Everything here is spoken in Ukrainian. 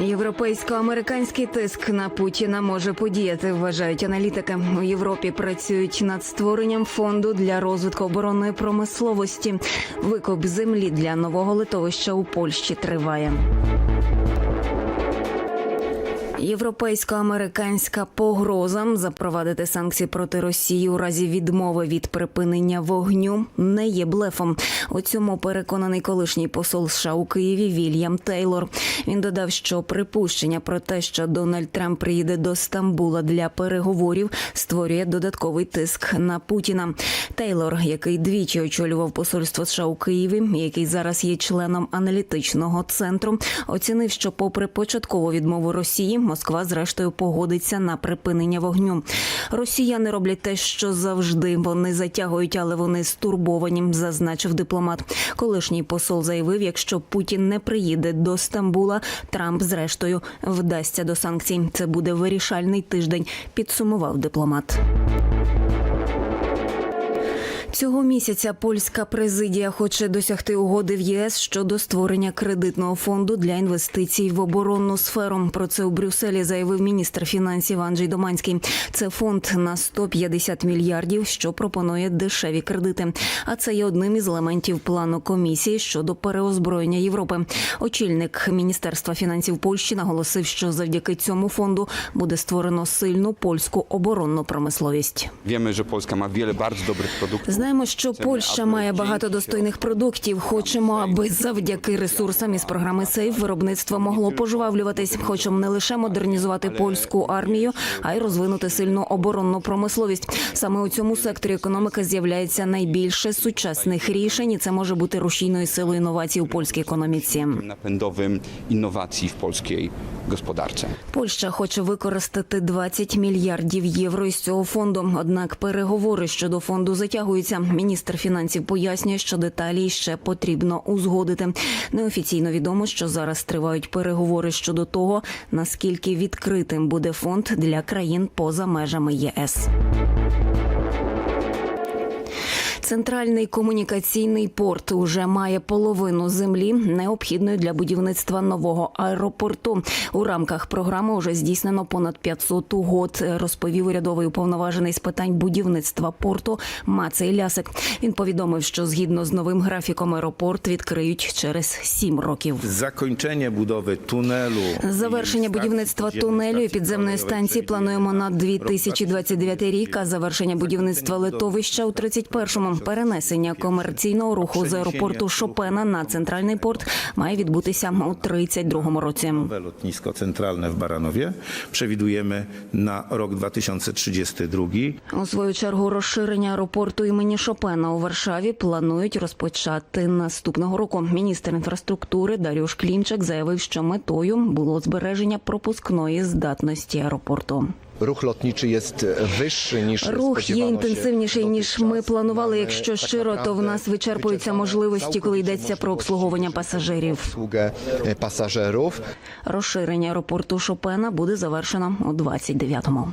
Європейсько-американський тиск на Путіна може подіяти, вважають аналітики. У Європі працюють над створенням фонду для розвитку оборонної промисловості. Викуп землі для нового литовища у Польщі триває. Європейсько-американська погроза запровадити санкції проти Росії у разі відмови від припинення вогню не є блефом. У цьому переконаний колишній посол США у Києві Вільям Тейлор. Він додав, що припущення про те, що Дональд Трамп приїде до Стамбула для переговорів, створює додатковий тиск на Путіна. Тейлор, який двічі очолював посольство США у Києві, який зараз є членом аналітичного центру, оцінив, що, попри початкову відмову Росії, Москва зрештою погодиться на припинення вогню. Росіяни роблять те, що завжди вони затягують, але вони стурбовані, зазначив дипломат. Колишній посол заявив, якщо Путін не приїде до Стамбула, Трамп зрештою вдасться до санкцій. Це буде вирішальний тиждень. Підсумував дипломат. Цього місяця польська президія хоче досягти угоди в ЄС щодо створення кредитного фонду для інвестицій в оборонну сферу. Про це у Брюсселі заявив міністр фінансів Анджей Доманський. Це фонд на 150 мільярдів, що пропонує дешеві кредити. А це є одним із елементів плану комісії щодо переозброєння Європи. Очільник міністерства фінансів Польщі наголосив, що завдяки цьому фонду буде створено сильну польську оборонну промисловість. Że Polska ma wiele bardzo dobrych produktów. Знаємо, що Польща має багато достойних продуктів. Хочемо, аби завдяки ресурсам із програми Сейф виробництво могло пожвавлюватись. Хочемо не лише модернізувати польську армію, а й розвинути сильну оборонну промисловість. Саме у цьому секторі економіки з'являється найбільше сучасних рішень. і Це може бути рушійною силою інновацій у польській економіці. napędowym innowacji w polskiej gospodarce. Польща хоче використати 20 мільярдів євро із цього фонду. Однак переговори щодо фонду затягуються. Міністр фінансів пояснює, що деталі ще потрібно узгодити. Неофіційно відомо, що зараз тривають переговори щодо того, наскільки відкритим буде фонд для країн поза межами ЄС. Центральний комунікаційний порт уже має половину землі, необхідної для будівництва нового аеропорту. У рамках програми вже здійснено понад 500 угод, розповів урядовий уповноважений з питань будівництва порту Мацей Лясик. Він повідомив, що згідно з новим графіком аеропорт відкриють через 7 років. Zakończenie budowy tunelu. Завершення будівництва тунелю і підземної станції плануємо на przewidujemy 2029 рік. А завершення будівництва литовища у 31-му. Перенесення комерційного руху з аеропорту Шопена на центральний порт має відбутися у 32-му році. Lotnisko centralne w Baranowie przewidujemy na rok 2032. У свою чергу розширення аеропорту імені Шопена у Варшаві планують розпочати наступного року. Міністр інфраструктури Даріуш Клімчак заявив, що метою було збереження пропускної здатності аеропорту. Ruch lotniczy є вищий, ніж Рух є інтенсивніший ніж ми планували. Якщо щиро, то в нас вичерпуються можливості, коли йдеться про обслуговування пасажирів. пасажирів. obsługę e. Розширення аеропорту Шопена буде завершено у 29-му.